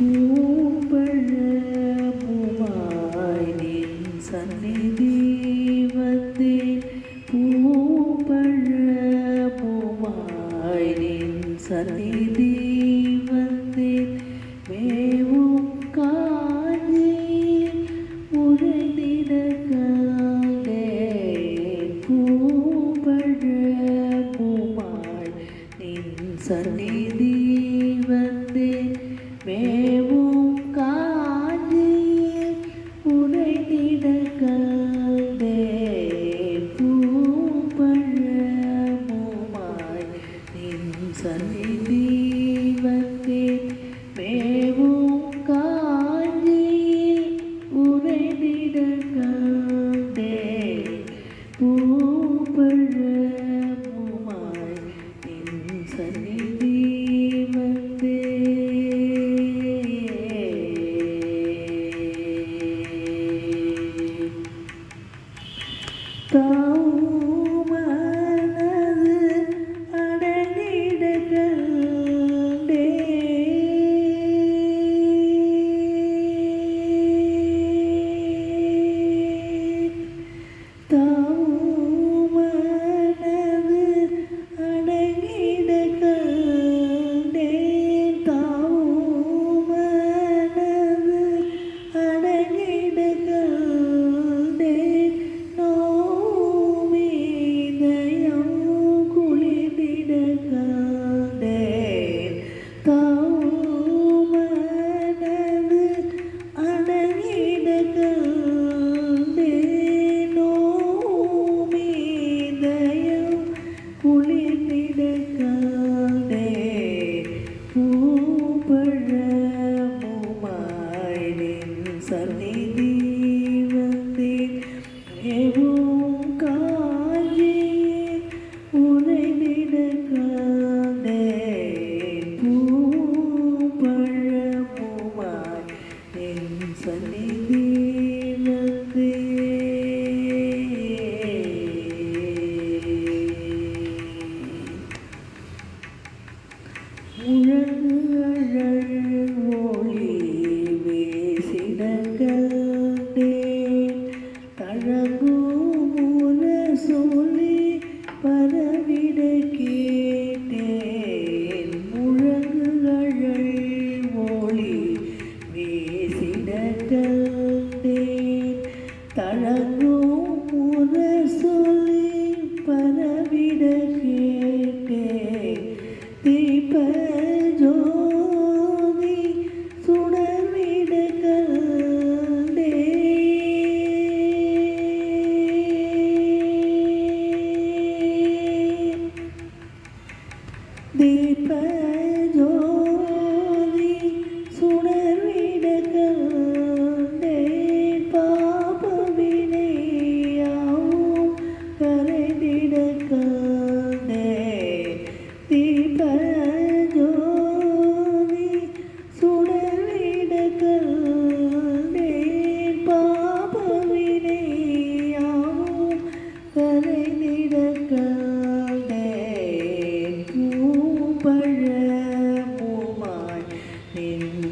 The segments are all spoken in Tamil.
Ooh. சரணி தெய்வத்தில் மேவும் காதே உறைந்திட காலே பூபழ பூமாள் நின்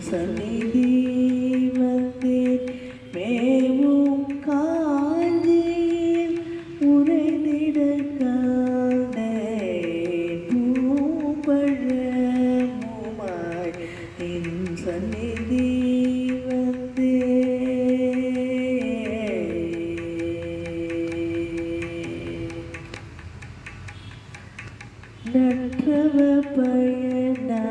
சந்நிதி வந்தே மேவும் காதில் உரைந்திட பூபழமுமாய் என் சந்நிதி வந்தே நற்றவ பயனா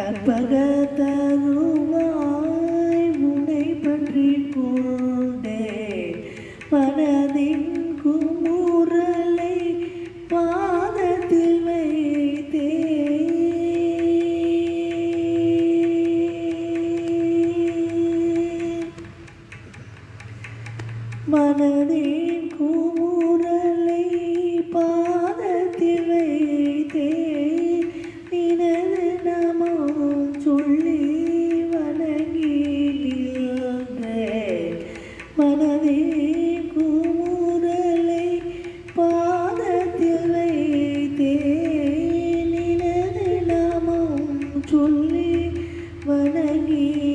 Carparata. ಮಗನೇ